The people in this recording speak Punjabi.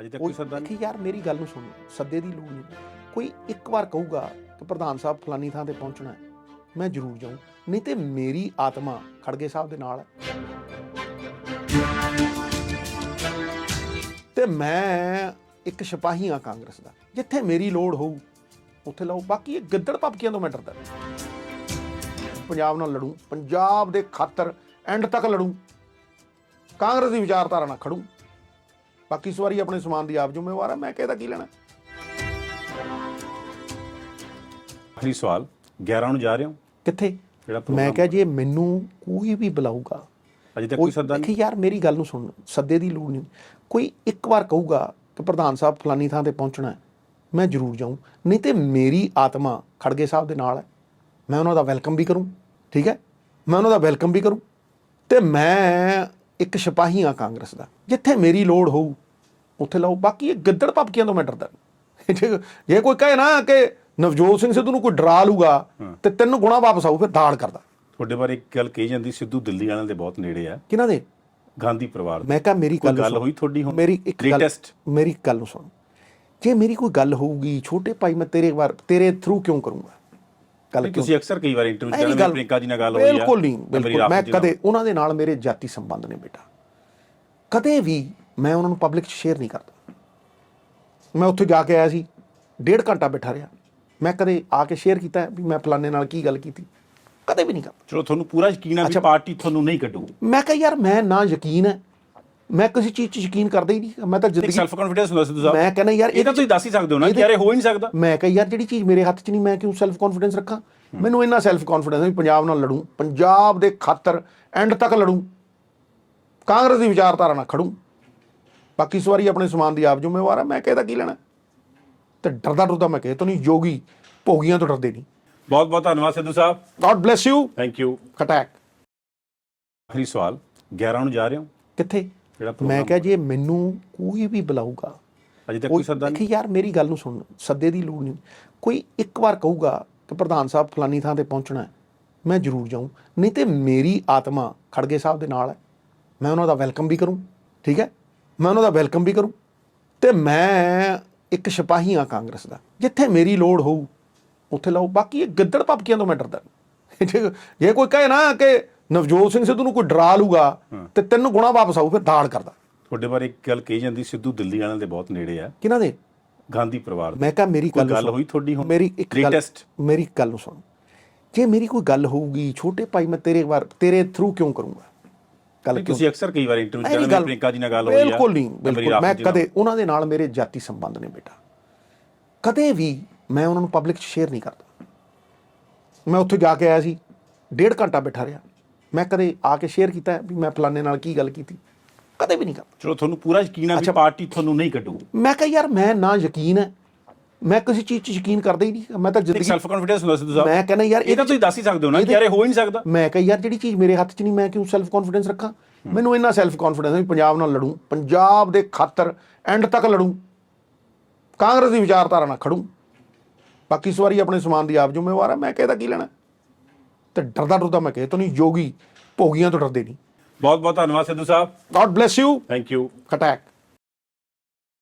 ਅਜੇ ਤੱਕ ਕੋਈ ਸੱਦਾ ਨਹੀਂ। ਯਾਰ ਮੇਰੀ ਗੱਲ ਨੂੰ ਸੁਣ ਸੱਦੇ ਦੀ ਲੋੜ ਨਹੀਂ। ਕੋਈ ਇੱਕ ਵਾਰ ਕਹੂਗਾ ਕਿ ਪ੍ਰਧਾਨ ਸਾਹਿਬ ਫਲਾਨੀ ਥਾਂ ਤੇ ਪਹੁੰਚਣਾ ਹੈ ਮੈਂ ਜ਼ਰੂਰ ਜਾਊਂ ਨਹੀਂ ਤੇ ਮੇਰੀ ਆਤਮਾ ਖੜਗੇ ਸਾਹਿਬ ਦੇ ਨਾਲ। ਹੈ ਤੇ ਮੈਂ ਇੱਕ ਸਿਪਾਹੀ ਆ ਕਾਂਗਰਸ ਦਾ ਜਿੱਥੇ ਮੇਰੀ ਲੋੜ ਹੋਊ ਉੱਥੇ ਲਾਓ। ਬਾਕੀ ਇਹ ਗਿੱਦੜ ਪਪਕੀਆਂ ਤੋਂ ਮੈਂ ਡਰਦਾ। ਪੰਜਾਬ ਨਾਲ ਲੜੂੰ ਪੰਜਾਬ ਦੇ ਖਾਤਰ ਐਂਡ ਤੱਕ ਲੜੂੰ। ਕਾਂਗਰਸ ਦੀ ਵਿਚਾਰਧਾਰਾ ਨਾਲ ਖੜੂੰ। ਬਾਕੀ ਸਵਾਰੀ ਆਪਣੇ ਸਮਾਨ ਦੀ ਆਪ ਜ਼ਿੰਮੇਵਾਰ ਹੈ ਮੈਂ ਕਿਹਦਾ ਕੀ ਲੈਣਾ? ਆਖਰੀ ਸਵਾਲ 11 ਨੂੰ ਜਾ ਰਹੇ ਹੋ? ਕਿੱਥੇ? ਜਿਹੜਾ ਮੈਂ ਕਿਹਾ ਜੇ ਮੈਨੂੰ ਕੋਈ ਵੀ ਬੁਲਾਊਗਾ ਅਜੇ ਤੱਕ ਕੋਈ ਸੱਦਾ ਨਹੀਂ? ਯਾਰ ਮੇਰੀ ਗੱਲ ਨੂੰ ਸੁਣ ਸੱਦੇ ਦੀ ਲੋੜ ਨਹੀਂ। ਕੋਈ ਇੱਕ ਵਾਰ ਕਹੂਗਾ ਕਿ ਪ੍ਰਧਾਨ ਸਾਹਿਬ ਫਲਾਨੀ ਥਾਂ ਤੇ ਪਹੁੰਚਣਾ ਹੈ ਮੈਂ ਜ਼ਰੂਰ ਜਾਊਂ। ਨਹੀਂ ਤੇ ਮੇਰੀ ਆਤਮਾ ਖੜਗੇ ਸਾਹਿਬ ਦੇ ਨਾਲ ਹੈ। ਮੈਂ ਉਹਨਾਂ ਦਾ ਵੈਲਕਮ ਵੀ ਕਰੂੰ ਠੀਕ ਹੈ? ਮੈਂ ਉਹਨਾਂ ਦਾ ਵੈਲਕਮ ਵੀ ਕਰੂੰ। ਤੇ ਮੈਂ ਇੱਕ ਸਿਪਾਹੀ ਆ ਕਾਂਗਰਸ ਦਾ ਜਿੱਥੇ ਮੇਰੀ ਲੋੜ ਹੋਊ ਉੱਥੇ ਲਾਓ ਬਾਕੀ ਇਹ ਗਿੱਦੜ ਪਪਕੀਆਂ ਤੋਂ ਮੈਂ ਡਰਦਾ। ਜੇ- ਕੋਈ ਕਹੇ ਨਾ ਕਿ ਨਵਜੋਤ ਸਿੰਘ ਸਿੱਧੂ ਨੂੰ ਕੋਈ ਡਰਾ ਲੂਗਾ ਤੇ ਤਿੰਨ ਗੁਣਾ ਵਾਪਸ ਆਊ ਫਿਰ ਦਾੜ ਕਰਦਾ ਤੁਹਾਡੇ ਬਾਰੇ ਇੱਕ ਗੱਲ ਕਹੀ ਜਾਂਦੀ ਸਿੱਧੂ ਦਿੱਲੀ ਵਾਲਿਆਂ ਦੇ ਬਹੁਤ ਨੇੜੇ ਆ ਕਿਹਨਾਂ ਦੇ ਗਾਂਧੀ ਪਰਿਵਾਰ ਦੇ ਮੈਂ ਕਹਾ ਮੇਰੀ ਗੱਲ। ਹੋਈ ਤੁਹਾਡੀ ਹੁਣ? ਮੇਰੀ ਇੱਕ ਗੱਲ Latest? ਮੇਰੀ ਗੱਲ ਨੂੰ ਸੁਣ ਜੇ ਮੇਰੀ ਕੋਈ ਗੱਲ ਹੋਊਗੀ ਛੋਟੇ ਭਾਈ ਮੈਂ ਤੇਰੇ ਵਾਰ ਤੇਰੇ ਥਰੂ ਕਿਉਂ ਕਰੂੰਗਾ ਗੱਲ ਕਿਉਂ? ਤੁਸੀਂ ਅਕਸਰ ਕਈ ਵਾਰ ਇੰਟਰਵਿਊ ਇਹ ਵੀ ਕਰਦੇ ਗੱਲ ਪ੍ਰਿੰਕਾ ਜੀ ਨਾਲ ਗੱਲ ਹੋਈ ਆ ਬਿਲਕੁਲ ਨਹੀਂ ਬਿਲਕੁਲ। ਮੈਂ। ਕਦੇ ਉਹਨਾਂ ਦੇ ਨਾਲ ਮੇਰੇ ਜਾਤੀ ਸੰਬੰਧ ਨੇ ਬੇਟਾ। ਕਦੇ ਵੀ ਮੈਂ ਉਹਨਾਂ ਨੂੰ ਪਬਲਿਕ 'ਚ ਸ਼ੇਅਰ ਨਹੀਂ ਕਰਦਾ। ਮੈਂ ਉੱਥੇ ਜਾ ਕੇ ਆਇਆ ਸੀ ਡੇਢ ਘੰਟਾ ਬੈਠਾ ਰਿਹਾ। ਮੈਂ ਕਦੇ ਆ ਕੇ ਸ਼ੇਅਰ ਕੀਤਾ ਵੀ ਮੈਂ ਫਲਾਣੇ ਨਾਲ ਕੀ ਗੱਲ ਕੀਤੀ? ਕਦੇ ਵੀ ਨਹੀਂ ਕਰਦਾ। ਚਲੋ ਤੁਹਾਨੂੰ ਪੂਰਾ ਯਕੀਨ ਆ ਵੀ। ਪਾਰਟੀ ਤੁਹਾਨੂੰ ਨਹੀਂ ਕੱਢੂ ਮੈਂ ਕਿਹਾ ਯਾਰ ਮੈਂ ਨਾ ਯਕੀਨ ਹੈ ਮੈਂ ਕਿਸੇ ਚੀਜ਼ 'ਚ ਯਕੀਨ ਕਰਦਾ ਹੀ ਨਹੀਂ ਮੈਂ ਤਾਂ ਜ਼ਿੰਦਗੀ ਸੈਲਫ ਕੌਨਫੀਡੈਂਸ ਹੁੰਦਾ ਸਿੱਧੂ ਸਾਹਿਬ ਮੈਂ ਕਹਿੰਦਾ ਯਾਰ ਇਹ ਤਾਂ ਤੁਸੀਂ ਦੱਸ ਹੀ ਸਕਦੇ ਹੋ ਨਾ ਕਿ ਯਾਰ ਇਹ ਹੋ ਹੀ ਨਹੀਂ ਸਕਦਾ। ਮੈਂ ਕਹਾਂ ਯਾਰ ਜਿਹੜੀ ਚੀਜ਼ ਮੇਰੇ ਹੱਥ 'ਚ ਨਹੀਂ ਮੈਂ ਕਿਉਂ ਸੈਲਫ ਕੌਨਫੀਡੈਂਸ ਰੱਖਾਂ ਮੈਨੂੰ ਇੰਨਾ ਸੈਲਫ ਕੌਨਫੀਡੈਂਸ ਹੈ ਵੀ ਪੰਜਾਬ ਨਾਲ ਲੜੂੰ ਪੰਜਾਬ ਦੇ ਖਾਤਰ ਐਂਡ ਤੱਕ ਲੜੂੰ ਕਾਂਗਰਸ ਦੀ ਵਿਚਾਰਧਾਰਾ ਨਾਲ ਖੜੂੰ। ਬਾਕੀ ਸਵਾਰੀ ਆਪਣੇ ਸਮਾਨ ਦੀ ਆਪ ਜ਼ਿੰਮੇਵਾਰ ਹੈ ਮੈਂ ਕਿਹਦਾ ਕੀ ਲੈਣਾ? ਤੇ ਡਰਦਾ ਡਰਦਾ ਮੈਂ ਕਹੇ ਤੋਂ ਨਹੀਂ ਯੋਗੀ ਭੋਗੀਆਂ ਤੋਂ ਡਰਦੇ ਨਹੀਂ। ਬਹੁਤ ਬਹੁਤ ਧੰਨਵਾਦ ਸਿੱਧੂ ਸਾਹਿਬ। God bless you thank you ਕਟੈਕ ਆਖਰੀ ਸਵਾਲ 11 ਨੂੰ ਜਾ ਰਹੇ ਹੋ? ਕਿੱਥੇ? ਜਿਹੜਾ ਮੈਂ ਕਿਹਾ ਜੇ ਮੈਨੂੰ ਕੋਈ ਵੀ ਬੁਲਾਊਗਾ। ਅਜੇ ਤੱਕ ਕੋਈ ਸੱਦਾ ਨਹੀਂ ਯਾਰ ਮੇਰੀ ਗੱਲ ਨੂੰ ਸੁਣ ਸੱਦੇ ਦੀ ਲੋੜ ਨਹੀਂ। ਕੋਈ ਇੱਕ ਵਾਰ ਕਹੂਗਾ ਕਿ ਪ੍ਰਧਾਨ ਸਾਹਿਬ ਫਲਾਨੀ ਥਾਂ ਤੇ ਪਹੁੰਚਣਾ ਹੈ ਮੈਂ ਜ਼ਰੂਰ ਜਾਊਂ। ਨਹੀਂ ਤੇ ਮੇਰੀ ਆਤਮਾ ਖੜਗੇ ਸਾਹਿਬ ਦੇ ਨਾਲ ਹੈ। ਮੈਂ ਉਹਨਾਂ ਦਾ ਵੈਲਕਮ ਵੀ ਕਰੂੰ ਠੀਕ ਹੈ? ਮੈਂ ਉਹਨਾਂ ਦਾ ਵੈਲਕਮ ਵੀ ਕਰੂੰ ਤੇ ਮੈਂ ਇੱਕ ਸਿਪਾਹੀ ਆ ਕਾਂਗਰਸ ਦਾ। ਜਿੱਥੇ ਮੇਰੀ ਲੋੜ ਹੋਊ ਉੱਥੇ ਲਾਓ। ਬਾਕੀ ਇਹ ਗਿੱਦੜ ਪਪਕੀਆਂ ਤੋਂ ਮੈਂ ਡਰਦਾ ਜੇ ਕੋਈ ਕਹੇ ਨਾ ਕਿ ਨਵਜੋਤ ਸਿੰਘ ਸਿੱਧੂ ਨੂੰ ਕੋਈ ਡਰਾ ਲੂਗਾ ਤੇ ਤਿੰਨ ਗੁਣਾ ਵਾਪਸ ਆਊ ਫਿਰ ਦਾੜ ਕਰਦਾ। ਤੁਹਾਡੇ ਬਾਰੇ ਇੱਕ ਗੱਲ ਕਹੀ ਜਾਂਦੀ ਸਿੱਧੂ ਦਿੱਲੀ ਵਾਲਿਆਂ ਦੇ ਬਹੁਤ ਨੇੜੇ ਆ। ਕਿਹਨਾਂ ਦੇ? ਗਾਂਧੀ ਪਰਿਵਾਰ ਦੇ। ਮੈਂ ਕਹਾ ਮੇਰੀ ਗੱਲ ਗੱਲ। ਹੋਈ ਤੁਹਾਡੀ ਹੁਣ? ਮੇਰੀ ਇੱਕ ਗੱਲ? ਮੇਰੀ ਗੱਲ ਨੂੰ ਸੁਣ। ਜੇ ਮੇਰੀ ਕੋਈ ਗੱਲ ਹੋਊਗੀ ਛੋਟੇ ਭਾਈ ਮੈਂ ਤੇਰੇ ਵਾਰ ਤੇਰੇ ਥਰੂ ਕਿਉਂ ਕਰੂੰਗਾ? ਗੱਲ ਤੁਸੀਂ ਅਕਸਰ ਕਈ ਵਾਰ ਇੰਟਰਵਿਊ ਕਰਦੇ ਪ੍ਰਿੰਕਾ ਜੀ ਨਾਲ ਗੱਲ ਹੋਈ ਆ। ਬਿਲਕੁਲ ਨਹੀਂ ਬਿਲਕੁਲ। ਮੈਂ। ਕਦੇ ਉਹਨਾਂ ਦੇ ਨਾਲ ਮੇਰੇ ਜਾਤੀ ਸੰਬੰਧ ਨੇ ਬੇਟਾ। ਕਦੇ ਵੀ ਮੈਂ ਉਹਨਾਂ ਨੂੰ ਪਬਲਿਕ 'ਚ ਸ਼ੇਅਰ ਨਹੀਂ ਕਰਦਾ। ਮੈਂ ਉੱਥੇ ਜਾ ਕੇ ਆਇਆ ਸੀ ਡੇਢ ਘੰਟਾ ਬੈਠਾ ਰਿਹਾ। ਮੈਂ ਕਦੇ ਆ ਕੇ ਸ਼ੇਅਰ ਕੀਤਾ ਵੀ ਮੈਂ ਫਲਾਣੇ ਨਾਲ ਕੀ ਗੱਲ ਕੀਤੀ? ਕਦੇ ਵੀ ਨਹੀਂ ਕਰਦਾ। ਚਲੋ ਤੁਹਾਨੂੰ ਪੂਰਾ ਯਕੀਨ ਆ ਵੀ। ਪਾਰਟੀ ਤੁਹਾਨੂੰ ਨਹੀਂ ਕੱਢੂ ਮੈਂ ਕਿਹਾ ਯਾਰ ਮੈਂ ਨਾ ਯਕੀਨ ਹੈ। ਮੈਂ ਕਿਸੇ ਚੀਜ਼ 'ਚ ਯਕੀਨ ਕਰਦਾ ਹੀ ਨਹੀਂ। ਮੈਂ ਤਾਂ ਜ਼ਿੰਦਗੀ ਸੈਲਫ ਕੌਨਫੀਡੈਂਸ ਹੁੰਦਾ ਸਿੱਧੂ ਸਾਹਿਬ। ਮੈਂ ਕਹਿੰਦਾ ਯਾਰ ਇਹ ਤਾਂ ਤੁਸੀਂ ਦੱਸ ਹੀ ਸਕਦੇ ਹੋ ਨਾ ਕਿ ਯਾਰ ਇਹ ਹੋ ਹੀ ਨਹੀਂ ਸਕਦਾ। ਮੈਂ ਕਹਾਂ ਯਾਰ ਜਿਹੜੀ ਚੀਜ਼ ਮੇਰੇ ਹੱਥ 'ਚ ਨਹੀਂ ਮੈਂ ਕਿਉਂ ਸੈਲਫ ਕੌਨਫੀਡੈਂਸ ਰੱਖਾਂ ਮੈਨੂੰ ਇੰਨਾ ਸੈਲਫ ਕੌਨਫੀਡੈਂਸ ਹੈ ਵੀ ਪੰਜਾਬ ਨਾਲ ਲੜੂੰ। ਪੰਜਾਬ ਦੇ ਖਾਤਰ ਐਂਡ ਤੱਕ ਲੜੂੰ। ਕਾਂਗਰਸ ਦੀ ਵਿਚਾਰਧਾਰਾ ਨਾਲ ਖੜੂੰ। ਬਾਕੀ ਸਵਾਰੀ ਆਪਣੇ ਸਮਾਨ ਦੀ ਆਪ ਜ਼ਿੰਮੇਵਾਰ ਹੈ ਮੈਂ ਕਿਹਦਾ ਕੀ ਲੈਣਾ? ਤੇ ਡਰਦਾ ਡਰਦਾ ਮੈਂ ਕਹੇ ਤੋਂ ਨਹੀਂ ਯੋਗੀ ਭੋਗੀਆਂ ਤੋਂ ਡਰਦੇ ਨਹੀਂ। ਬਹੁਤ ਬਹੁਤ ਧੰਨਵਾਦ ਸਿੱਧੂ ਸਾਹਿਬ। God bless you thank you ਕਟੈਕ